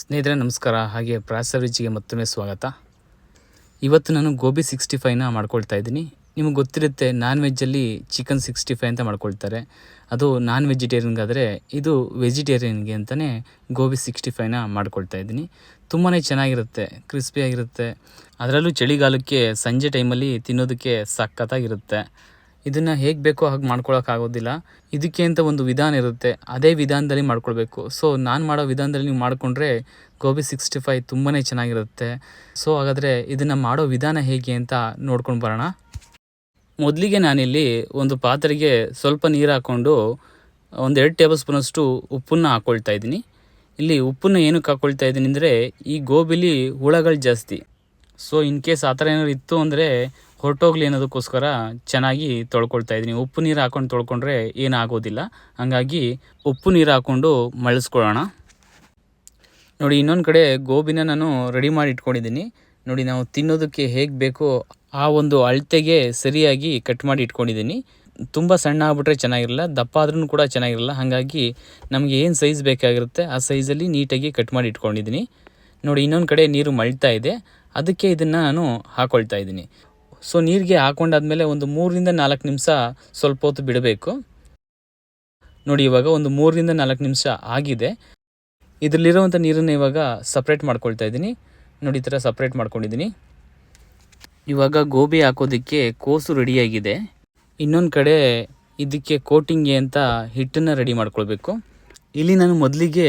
ಸ್ನೇಹಿತರೆ, ನಮಸ್ಕಾರ. ಹಾಗೆ ಪ್ರಾಸರ್ ರುಚಿಗೆ ಮತ್ತೊಮ್ಮೆ ಸ್ವಾಗತ. ಇವತ್ತು ನಾನು ಗೋಬಿ ಸಿಕ್ಸ್ಟಿ ಫೈವ್ನ ಮಾಡ್ಕೊಳ್ತಾ ಇದ್ದೀನಿ. ನಿಮಗೆ ಗೊತ್ತಿರುತ್ತೆ ನಾನ್ ವೆಜ್ಜಲ್ಲಿ ಚಿಕನ್ ಸಿಕ್ಸ್ಟಿ ಫೈವ್ ಅಂತ ಮಾಡ್ಕೊಳ್ತಾರೆ. ಅದು ನಾನ್ ವೆಜಿಟೇರಿಯನ್ಗಾದರೆ ಇದು ವೆಜಿಟೇರಿಯನ್ಗೆ ಅಂತಲೇ ಗೋಬಿ ಸಿಕ್ಸ್ಟಿ ಫೈವ್ನ ಮಾಡ್ಕೊಳ್ತಾ ಇದ್ದೀನಿ. ತುಂಬಾ ಚೆನ್ನಾಗಿರುತ್ತೆ ಕ್ರಿಸ್ಪಿಯಾಗಿರುತ್ತೆ ಅದರಲ್ಲೂ ಚಳಿಗಾಲಕ್ಕೆ ಸಂಜೆ ಟೈಮಲ್ಲಿ ತಿನ್ನೋದಕ್ಕೆ ಸಖತ್ತಾಗಿರುತ್ತೆ. ಇದನ್ನು ಹೇಗೆ ಬೇಕೋ ಹಾಗೆ ಮಾಡ್ಕೊಳಕ್ಕಾಗೋದಿಲ್ಲ ಇದಕ್ಕೆ ಅಂತ ಒಂದು ವಿಧಾನ ಇರುತ್ತೆ. ಅದೇ ವಿಧಾನದಲ್ಲಿ ಮಾಡ್ಕೊಳ್ಬೇಕು. ಸೊ ನಾನು ಮಾಡೋ ವಿಧಾನದಲ್ಲಿ ನೀವು ಮಾಡಿಕೊಂಡ್ರೆ ಗೋಬಿ ಸಿಕ್ಸ್ಟಿ ಫೈವ್ ತುಂಬಾ ಚೆನ್ನಾಗಿರುತ್ತೆ. ಸೊ ಹಾಗಾದರೆ ಇದನ್ನು ಮಾಡೋ ವಿಧಾನ ಹೇಗೆ ಅಂತ ನೋಡ್ಕೊಂಡು ಬರೋಣ. ಮೊದಲಿಗೆ ನಾನಿಲ್ಲಿ ಒಂದು ಪಾತ್ರೆಗೆ ಸ್ವಲ್ಪ ನೀರು ಹಾಕ್ಕೊಂಡು ಒಂದು ಎರಡು ಟೇಬಲ್ ಸ್ಪೂನಷ್ಟು ಉಪ್ಪನ್ನು ಹಾಕ್ಕೊಳ್ತಾ ಇದ್ದೀನಿ. ಇಲ್ಲಿ ಉಪ್ಪನ್ನು ಏನಕ್ಕೆ ಹಾಕ್ಕೊಳ್ತಾ ಇದ್ದೀನಿ ಅಂದರೆ ಈ ಗೋಬಿಲಿ ಹುಳಗಳು ಜಾಸ್ತಿ. ಸೊ ಇನ್ ಕೇಸ್ ಆ ಥರ ಏನಾದ್ರು ಇತ್ತು ಅಂದರೆ ಹೊರಟೋಗ್ಲಿ ಅನ್ನೋದಕ್ಕೋಸ್ಕರ ಚೆನ್ನಾಗಿ ತೊಳ್ಕೊಳ್ತಾ ಇದ್ದೀನಿ. ಉಪ್ಪು ನೀರು ಹಾಕೊಂಡು ತೊಳ್ಕೊಂಡ್ರೆ ಏನಾಗೋದಿಲ್ಲ. ಹಾಗಾಗಿ ಉಪ್ಪು ನೀರು ಹಾಕ್ಕೊಂಡು ಮಳಿಸ್ಕೊಳ್ಳೋಣ. ನೋಡಿ, ಇನ್ನೊಂದು ಕಡೆ ಗೋಬಿನ ನಾನು ರೆಡಿ ಮಾಡಿ ಇಟ್ಕೊಂಡಿದ್ದೀನಿ. ನೋಡಿ, ನಾವು ತಿನ್ನೋದಕ್ಕೆ ಹೇಗೆ ಬೇಕೋ ಆ ಒಂದು ಅಳತೆಗೆ ಸರಿಯಾಗಿ ಕಟ್ ಮಾಡಿ ಇಟ್ಕೊಂಡಿದ್ದೀನಿ. ತುಂಬ ಸಣ್ಣ ಆಗ್ಬಿಟ್ರೆ ಚೆನ್ನಾಗಿರಲ್ಲ, ದಪ್ಪ ಆದ್ರೂ ಕೂಡ ಚೆನ್ನಾಗಿರಲ್ಲ. ಹಾಗಾಗಿ ನಮಗೆ ಏನು ಸೈಜ್ ಬೇಕಾಗಿರುತ್ತೆ, ಆ ಸೈಜಲ್ಲಿ ನೀಟಾಗಿ ಕಟ್ ಮಾಡಿ ಇಟ್ಕೊಂಡಿದ್ದೀನಿ. ನೋಡಿ, ಇನ್ನೊಂದು ಕಡೆ ನೀರು ಮಳ್ತಾ ಇದೆ. ಅದಕ್ಕೆ ಇದನ್ನು ನಾನು ಹಾಕೊಳ್ತಾ ಇದ್ದೀನಿ. ಸೊ ನೀರಿಗೆ ಹಾಕೊಂಡಾದ್ಮೇಲೆ ಒಂದು ಮೂರರಿಂದ ನಾಲ್ಕು ನಿಮಿಷ ಸ್ವಲ್ಪ ಹೊತ್ತು ಬಿಡಬೇಕು. ನೋಡಿ, ಇವಾಗ ಒಂದು ಮೂರರಿಂದ ನಾಲ್ಕು ನಿಮಿಷ ಆಗಿದೆ. ಇದರಲ್ಲಿರುವಂಥ ನೀರನ್ನು ಇವಾಗ ಸಪ್ರೇಟ್ ಮಾಡ್ಕೊಳ್ತಾ ಇದ್ದೀನಿ. ನೋಡಿ, ಈ ಥರ ಸಪ್ರೇಟ್ ಮಾಡ್ಕೊಂಡಿದ್ದೀನಿ. ಇವಾಗ ಗೋಬಿ ಹಾಕೋದಕ್ಕೆ ಕೋಸು ರೆಡಿಯಾಗಿದೆ. ಇನ್ನೊಂದು ಕಡೆ ಇದಕ್ಕೆ ಕೋಟಿಂಗ್ಗೆ ಅಂತ ಹಿಟ್ಟನ್ನು ರೆಡಿ ಮಾಡ್ಕೊಳ್ಬೇಕು. ಇಲ್ಲಿ ನಾನು ಮೊದಲಿಗೆ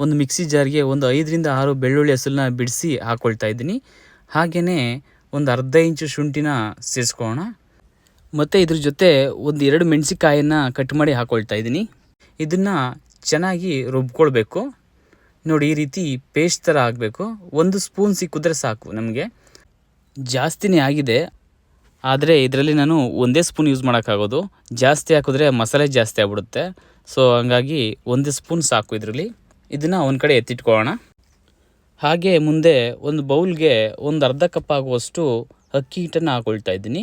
ಒಂದು ಮಿಕ್ಸಿ ಜಾರ್ಗೆ ಒಂದು ಐದರಿಂದ ಆರು ಬೆಳ್ಳುಳ್ಳಿ ಹಸಲನ್ನ ಬಿಡಿಸಿ ಹಾಕ್ಕೊಳ್ತಾ ಇದ್ದೀನಿ. ಹಾಗೆಯೇ ಒಂದು ಅರ್ಧ ಇಂಚು ಶುಂಠಿನ ಸೇರಿಸ್ಕೊಳ್ಳೋಣ. ಮತ್ತು ಇದ್ರ ಜೊತೆ ಒಂದು ಎರಡು ಮೆಣಸಿಕಾಯನ್ನು ಕಟ್ ಮಾಡಿ ಹಾಕ್ಕೊಳ್ತಾ ಇದ್ದೀನಿ. ಇದನ್ನು ಚೆನ್ನಾಗಿ ರುಬ್ಕೊಳ್ಬೇಕು. ನೋಡಿ, ಈ ರೀತಿ ಪೇಸ್ಟ್ ಥರ ಆಗಬೇಕು. ಒಂದು ಸ್ಪೂನ್ ಸಿಕ್ಕಿದ್ರೆ ಸಾಕು ನಮಗೆ. ಜಾಸ್ತಿನೇ ಆಗಿದೆ. ಆದರೆ ಇದರಲ್ಲಿ ನಾನು ಒಂದೇ ಸ್ಪೂನ್ ಯೂಸ್ ಮಾಡೋಕ್ಕಾಗೋದು. ಜಾಸ್ತಿ ಹಾಕಿದ್ರೆ ಮಸಾಲೆ ಜಾಸ್ತಿ ಆಗ್ಬಿಡುತ್ತೆ. ಸೊ, ಹಂಗಾಗಿ ಒಂದೇ ಸ್ಪೂನ್ ಸಾಕು ಇದರಲ್ಲಿ. ಇದನ್ನು ಒಂದು ಕಡೆ ಎತ್ತಿಟ್ಕೊಳ್ಳೋಣ. ಹಾಗೆ ಮುಂದೆ ಒಂದು ಬೌಲ್ಗೆ ಒಂದು ಅರ್ಧ ಕಪ್ ಆಗುವಷ್ಟು ಅಕ್ಕಿ ಹಿಟ್ಟನ್ನು ಹಾಕೊಳ್ತಾ ಇದ್ದೀನಿ.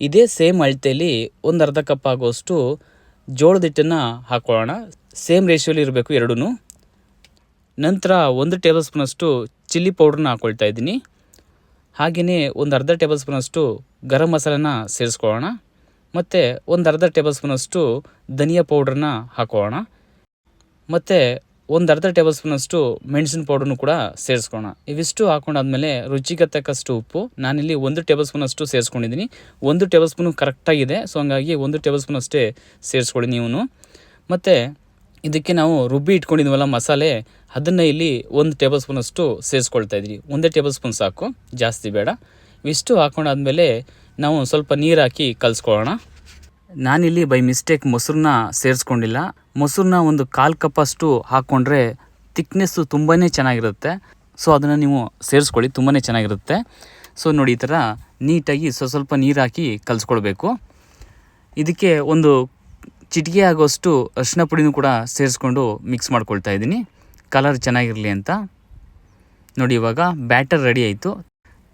ಇದೇ ಸೇಮ್ ಅಳತೆಯಲ್ಲಿ ಒಂದು ಅರ್ಧ ಕಪ್ ಆಗುವಷ್ಟು ಜೋಳದ ಹಿಟ್ಟನ್ನು ಹಾಕೊಳ್ಳೋಣ. ಸೇಮ್ ರೇಷಿಯೋಲಿ ಇರಬೇಕು ಎರಡೂ ನಂತರ ಒಂದು ಟೇಬಲ್ ಸ್ಪೂನಷ್ಟು ಚಿಲ್ಲಿ ಪೌಡ್ರನ್ನ ಹಾಕ್ಕೊಳ್ತಾ ಇದ್ದೀನಿ. ಹಾಗೆಯೇ ಒಂದು ಅರ್ಧ ಟೇಬಲ್ ಸ್ಪೂನಷ್ಟು ಗರಂ ಮಸಾಲನ ಸೇರಿಸ್ಕೊಳ್ಳೋಣ. ಮತ್ತು ಒಂದು ಅರ್ಧ ಟೇಬಲ್ ಸ್ಪೂನಷ್ಟು ಧನಿಯಾ ಪೌಡ್ರನ್ನ ಹಾಕೋಣ ಮತ್ತು ಒಂದು ಅರ್ಧ ಟೇಬಲ್ ಸ್ಪೂನಷ್ಟು ಮೆಣಸಿನ ಪೌಡರ್ನು ಕೂಡ ಸೇರಿಸ್ಕೋಣ ಇವಿಷ್ಟು ಹಾಕೊಂಡಾದ್ಮೇಲೆ ರುಚಿಗೆ ತಕ್ಕಷ್ಟು ಉಪ್ಪು. ನಾನಿಲ್ಲಿ ಒಂದು ಟೇಬಲ್ ಸ್ಪೂನಷ್ಟು ಸೇರಿಸ್ಕೊಂಡಿದ್ದೀನಿ. ಒಂದು ಟೇಬಲ್ ಸ್ಪೂನು ಕರೆಕ್ಟಾಗಿದೆ. ಸೊ, ಹಂಗಾಗಿ ಒಂದು ಟೇಬಲ್ ಸ್ಪೂನ್ ಅಷ್ಟೇ ಸೇರಿಸ್ಕೊಳ್ಳಿ ನೀವು ಮತ್ತು ಇದಕ್ಕೆ ನಾವು ರುಬ್ಬಿ ಇಟ್ಕೊಂಡಿದ್ವಲ್ಲ ಮಸಾಲೆ, ಅದನ್ನು ಇಲ್ಲಿ ಒಂದು ಟೇಬಲ್ ಸ್ಪೂನಷ್ಟು ಸೇರಿಸ್ಕೊಳ್ತಾ ಇದ್ದೀವಿ ಒಂದೇ ಟೇಬಲ್ ಸ್ಪೂನ್ ಸಾಕು. ಜಾಸ್ತಿ ಬೇಡ. ಇವಿಷ್ಟು ಹಾಕೊಂಡಾದ್ಮೇಲೆ ನಾವು ಸ್ವಲ್ಪ ನೀರು ಹಾಕಿ ಕಲಿಸ್ಕೊಳ್ಳೋಣ. ನಾನಿಲ್ಲಿ ಬೈ ಮಿಸ್ಟೇಕ್ ಮೊಸರನ್ನ ಸೇರಿಸ್ಕೊಂಡಿಲ್ಲ. ಮೊಸರನ್ನ ಒಂದು ಕಾಲು ಕಪ್ಪಷ್ಟು ಹಾಕ್ಕೊಂಡ್ರೆ ತಿಕ್ನೆಸ್ಸು ತುಂಬಾ ಚೆನ್ನಾಗಿರುತ್ತೆ. ಸೊ ಅದನ್ನು ನೀವು ಸೇರಿಸ್ಕೊಳ್ಳಿ ತುಂಬಾ ಚೆನ್ನಾಗಿರುತ್ತೆ. ಸೊ ನೋಡಿ ಈ ಥರ ನೀಟಾಗಿ ಸ್ವ ಸ್ವಲ್ಪ ನೀರು ಹಾಕಿ ಕಲಿಸ್ಕೊಳ್ಬೇಕು. ಇದಕ್ಕೆ ಒಂದು ಚಿಟಿಕೆ ಆಗೋಷ್ಟು ಅರಿಶಿನ ಪುಡಿನೂ ಕೂಡ ಸೇರಿಸ್ಕೊಂಡು ಮಿಕ್ಸ್ ಮಾಡ್ಕೊಳ್ತಾ ಇದ್ದೀನಿ. ಕಲರ್ ಚೆನ್ನಾಗಿರಲಿ ಅಂತ. ನೋಡಿ ಇವಾಗ ಬ್ಯಾಟರ್ ರೆಡಿ ಆಯಿತು.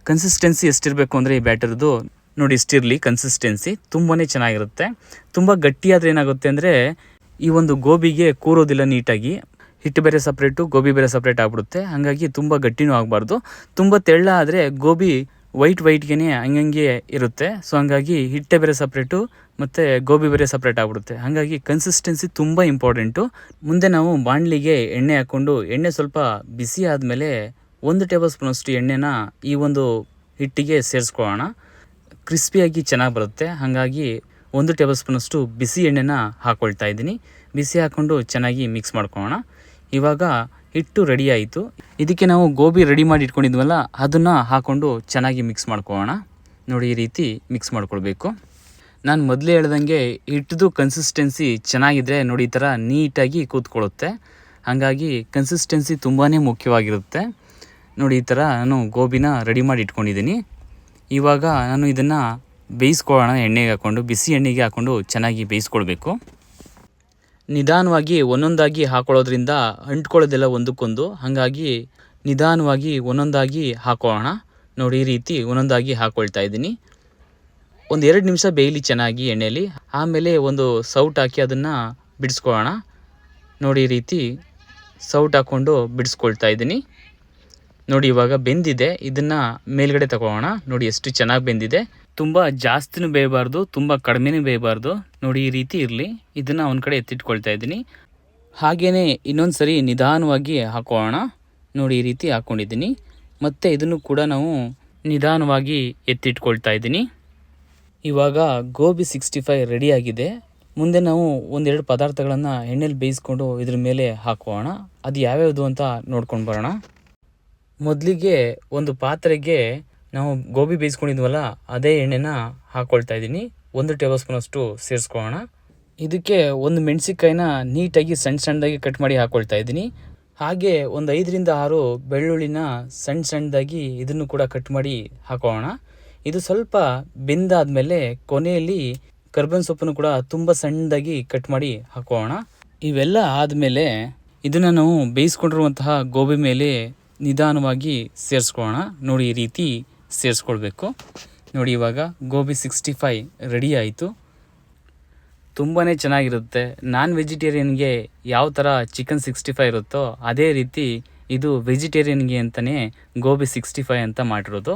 ಕನ್ಸಿಸ್ಟೆನ್ಸಿ ಎಷ್ಟಿರಬೇಕು ಅಂದರೆ ಈ ಬ್ಯಾಟರ್ದು ನೋಡಿ ಇಷ್ಟಿರಲಿ ಕನ್ಸಿಸ್ಟೆನ್ಸಿ ತುಂಬಾ ಚೆನ್ನಾಗಿರುತ್ತೆ. ತುಂಬ ಗಟ್ಟಿಯಾದರೆ ಏನಾಗುತ್ತೆ ಅಂದರೆ ಈ ಒಂದು ಗೋಬಿಗೆ ಕೂರೋದಿಲ್ಲ ನೀಟಾಗಿ. ಹಿಟ್ಟು ಬೇರೆ ಸಪ್ರೇಟು ಗೋಬಿ ಬೇರೆ ಸಪ್ರೇಟ್ ಆಗ್ಬಿಡುತ್ತೆ. ಹಾಗಾಗಿ ತುಂಬ ಗಟ್ಟಿನೂ ಆಗಬಾರ್ದು. ತುಂಬ ತೆಳ್ಳ ಆದರೆ ಗೋಬಿ ವೈಟ್ ವೈಟ್ಗೆ ಹಂಗಂಗೆ ಇರುತ್ತೆ. ಸೊ ಹಂಗಾಗಿ ಹಿಟ್ಟೆ ಬೇರೆ ಸಪ್ರೇಟು ಮತ್ತು ಗೋಬಿ ಬೇರೆ ಸಪ್ರೇಟ್ ಆಗ್ಬಿಡುತ್ತೆ. ಹಾಗಾಗಿ ಕನ್ಸಿಸ್ಟೆನ್ಸಿ ತುಂಬ ಇಂಪಾರ್ಟೆಂಟು ಮುಂದೆ ನಾವು ಬಾಣಲಿಗೆ ಎಣ್ಣೆ ಹಾಕ್ಕೊಂಡು, ಎಣ್ಣೆ ಸ್ವಲ್ಪ ಬಿಸಿ ಆದಮೇಲೆ ಒಂದು ಟೇಬಲ್ ಸ್ಪೂನಷ್ಟು ಎಣ್ಣೆನ ಈ ಒಂದು ಹಿಟ್ಟಿಗೆ ಸೇರಿಸ್ಕೊಳ್ಳೋಣ. ಕ್ರಿಸ್ಪಿಯಾಗಿ ಚೆನ್ನಾಗಿ ಬರುತ್ತೆ. ಹಾಗಾಗಿ ಒಂದು ಟೇಬಲ್ ಸ್ಪೂನಷ್ಟು ಬಿಸಿ ಎಣ್ಣೆನ ಹಾಕ್ಕೊಳ್ತಾ ಇದ್ದೀನಿ. ಬಿಸಿ ಹಾಕ್ಕೊಂಡು ಚೆನ್ನಾಗಿ ಮಿಕ್ಸ್ ಮಾಡ್ಕೊಳ್ಳೋಣ. ಇವಾಗ ಹಿಟ್ಟು ರೆಡಿ ಆಯಿತು. ಇದಕ್ಕೆ ನಾವು ಗೋಬಿ ರೆಡಿ ಮಾಡಿ ಇಟ್ಕೊಂಡಿದ್ವಲ್ಲ, ಅದನ್ನು ಹಾಕ್ಕೊಂಡು ಚೆನ್ನಾಗಿ ಮಿಕ್ಸ್ ಮಾಡ್ಕೊಳ್ಳೋಣ. ನೋಡಿ, ಈ ರೀತಿ ಮಿಕ್ಸ್ ಮಾಡ್ಕೊಳ್ಬೇಕು. ನಾನು ಮೊದಲೇ ಹೇಳ್ದಂಗೆ ಹಿಟ್ಟದು ಕನ್ಸಿಸ್ಟೆನ್ಸಿ ಚೆನ್ನಾಗಿದ್ದರೆ ನೋಡಿ, ಈ ಥರ ನೀಟಾಗಿ ಕೂತ್ಕೊಳ್ಳುತ್ತೆ. ಹಾಗಾಗಿ ಕನ್ಸಿಸ್ಟೆನ್ಸಿ ತುಂಬಾ ಮುಖ್ಯವಾಗಿರುತ್ತೆ. ನೋಡಿ, ಈ ಥರ ನಾನು ಗೋಬಿನ ರೆಡಿ ಮಾಡಿ ಇಟ್ಕೊಂಡಿದ್ದೀನಿ. ಇವಾಗ ನಾನು ಇದನ್ನು ಬೇಯಿಸ್ಕೊಳ್ಳೋಣ, ಎಣ್ಣೆಗೆ ಹಾಕ್ಕೊಂಡು, ಬಿಸಿ ಎಣ್ಣೆಗೆ ಹಾಕ್ಕೊಂಡು ಚೆನ್ನಾಗಿ ಬೇಯಿಸ್ಕೊಳ್ಬೇಕು. ನಿಧಾನವಾಗಿ ಒಂದೊಂದಾಗಿ ಹಾಕೊಳ್ಳೋದ್ರಿಂದ ಅಂಟ್ಕೊಳ್ಳೋದೆಲ್ಲ ಒಂದಕ್ಕೊಂದು. ಹಾಗಾಗಿ ನಿಧಾನವಾಗಿ ಒಂದೊಂದಾಗಿ ಹಾಕೊಳ್ಳೋಣ. ನೋಡಿ, ಈ ರೀತಿ ಒಂದೊಂದಾಗಿ ಹಾಕ್ಕೊಳ್ತಾ ಇದ್ದೀನಿ. ಒಂದು ಎರಡು ನಿಮಿಷ ಬೇಯಲಿ ಚೆನ್ನಾಗಿ ಎಣ್ಣೆಯಲ್ಲಿ. ಆಮೇಲೆ ಒಂದು ಸೌಟ್ ಹಾಕಿ ಅದನ್ನು ಬಿಡಿಸ್ಕೊಳ್ಳೋಣ. ನೋಡಿ, ಈ ರೀತಿ ಸೌಟ್ ಹಾಕ್ಕೊಂಡು ಬಿಡಿಸ್ಕೊಳ್ತಾ ಇದ್ದೀನಿ. ನೋಡಿ, ಇವಾಗ ಬೆಂದಿದೆ. ಇದನ್ನು ಮೇಲ್ಗಡೆ ತಗೊಳ್ಳೋಣ. ನೋಡಿ, ಎಷ್ಟು ಚೆನ್ನಾಗಿ ಬೆಂದಿದೆ. ತುಂಬ ಜಾಸ್ತಿನೂ ಬೇಯಬಾರ್ದು, ತುಂಬ ಕಡಿಮೆನೂ ಬೇಯಬಾರ್ದು. ನೋಡಿ, ಈ ರೀತಿ ಇರಲಿ. ಇದನ್ನು ಒಂದು ಕಡೆ ಎತ್ತಿಟ್ಕೊಳ್ತಾ ಇದ್ದೀನಿ. ಹಾಗೆಯೇ ಇನ್ನೊಂದು ಸರಿ ನಿಧಾನವಾಗಿ ಹಾಕೋಣ. ನೋಡಿ, ಈ ರೀತಿ ಹಾಕ್ಕೊಂಡಿದ್ದೀನಿ ಮತ್ತು ಇದನ್ನು ಕೂಡ ನಾವು ನಿಧಾನವಾಗಿ ಎತ್ತಿಟ್ಕೊಳ್ತಾ ಇದ್ದೀನಿ. ಇವಾಗ ಗೋಬಿ ಸಿಕ್ಸ್ಟಿ ಫೈವ್ ರೆಡಿಯಾಗಿದೆ ಮುಂದೆ ನಾವು ಒಂದೆರಡು ಪದಾರ್ಥಗಳನ್ನು ಎಣ್ಣೆಲಿ ಬೇಯಿಸ್ಕೊಂಡು ಇದ್ರ ಮೇಲೆ ಹಾಕೋಣ. ಅದು ಯಾವ್ಯಾವುದು ಅಂತ ನೋಡ್ಕೊಂಡು ಬರೋಣ. ಮೊದಲಿಗೆ ಒಂದು ಪಾತ್ರೆಗೆ ನಾವು ಗೋಬಿ ಬೇಯಿಸ್ಕೊಂಡಿದ್ವಲ್ಲ, ಅದೇ ಎಣ್ಣೆನ ಹಾಕ್ಕೊಳ್ತಾ ಇದ್ದೀನಿ. ಒಂದು ಟೇಬಲ್ ಸ್ಪೂನ್ ಅಷ್ಟು ಸೇರಿಸ್ಕೊಳ್ಳೋಣ. ಇದಕ್ಕೆ ಒಂದು ಮೆಣಸಿನ್ಕಾಯಿನ ನೀಟಾಗಿ ಸಣ್ಣ ಸಣ್ಣದಾಗಿ ಕಟ್ ಮಾಡಿ ಹಾಕ್ಕೊಳ್ತಾ ಇದ್ದೀನಿ. ಹಾಗೆ ಒಂದು ಐದರಿಂದ ಆರು ಬೆಳ್ಳುಳ್ಳಿನ ಸಣ್ಣ ಸಣ್ಣದಾಗಿ ಇದನ್ನು ಕೂಡ ಕಟ್ ಮಾಡಿ ಹಾಕೋಣ ಇದು ಸ್ವಲ್ಪ ಬೆಂದಾದ್ಮೇಲೆ ಕೊನೆಯಲ್ಲಿ ಕರ್ಬೇವಿನ ಸೊಪ್ಪನ್ನು ಕೂಡ ತುಂಬ ಸಣ್ಣದಾಗಿ ಕಟ್ ಮಾಡಿ ಹಾಕೋಣ ಇವೆಲ್ಲ ಆದಮೇಲೆ ಇದನ್ನು ನಾವು ಬೇಯಿಸ್ಕೊಂಡಿರುವಂತಹ ಗೋಬಿ ಮೇಲೆ ನಿಧಾನವಾಗಿ ಸೇರಿಸ್ಕೊಳ್ಳೋಣ. ನೋಡಿ ಈ ರೀತಿ ಸೇರಿಸ್ಕೊಳ್ಬೇಕು. ನೋಡಿ ಇವಾಗ ಗೋಬಿ ಸಿಕ್ಸ್ಟಿ ಫೈ ರೆಡಿ ಆಯಿತು. ತುಂಬಾ ಚೆನ್ನಾಗಿರುತ್ತೆ. ನಾನ್ ವೆಜಿಟೇರಿಯನ್ಗೆ ಯಾವ ಥರ ಚಿಕನ್ ಸಿಕ್ಸ್ಟಿ ಫೈ ಇರುತ್ತೋ ಅದೇ ರೀತಿ ಇದು ವೆಜಿಟೇರಿಯನ್ಗೆ ಅಂತಲೇ ಗೋಬಿ ಸಿಕ್ಸ್ಟಿ ಫೈ ಅಂತ ಮಾಡಿರೋದು.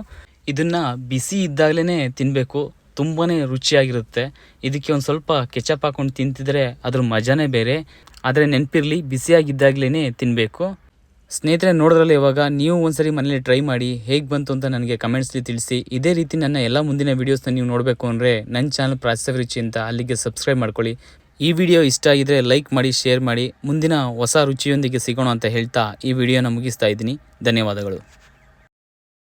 ಇದನ್ನು ಬಿಸಿ ಇದ್ದಾಗಲೇ ತಿನ್ನಬೇಕು ತುಂಬಾ ರುಚಿಯಾಗಿರುತ್ತೆ. ಇದಕ್ಕೆ ಒಂದು ಸ್ವಲ್ಪ ಕೆಚಪ್ ಹಾಕೊಂಡು ತಿಂತಿದ್ರೆ ಅದ್ರ ಮಜಾನೇ ಬೇರೆ. ಆದರೆ ನೆನಪಿರಲಿ ಬಿಸಿಯಾಗಿದ್ದಾಗಲೇ ತಿನ್ನಬೇಕು ಸ್ನೇಹಿತರೆ, ನೋಡಿದ್ರಲ್ಲ ಇವಾಗ ನೀವು ಒಂದ್ಸರಿ ಮನೇಲಿ ಟ್ರೈ ಮಾಡಿ ಹೇಗೆ ಬಂತು ಅಂತ ನನಗೆ ಕಮೆಂಟ್ಸ್ಲಿ ತಿಳಿಸಿ. ಇದೇ ರೀತಿ ನನ್ನ ಎಲ್ಲ ಮುಂದಿನ ವೀಡಿಯೋಸ್ನ ನೀವು ನೋಡಬೇಕು ಅಂದರೆ ನನ್ನ ಚಾನಲ್ ಪ್ರಾಸವ ರುಚಿ ಅಂತ ಅಲ್ಲಿಗೆ ಸಬ್ಸ್ಕ್ರೈಬ್ ಮಾಡ್ಕೊಳ್ಳಿ. ಈ ವಿಡಿಯೋ ಇಷ್ಟ ಆಗಿದ್ರೆ ಲೈಕ್ ಮಾಡಿ ಶೇರ್ ಮಾಡಿ. ಮುಂದಿನ ಹೊಸ ರುಚಿಯೊಂದಿಗೆ ಸಿಗೋಣ ಅಂತ ಹೇಳ್ತಾ ಈ ವಿಡಿಯೋನ ಮುಗಿಸ್ತಾ ಇದ್ದೀನಿ. ಧನ್ಯವಾದಗಳು.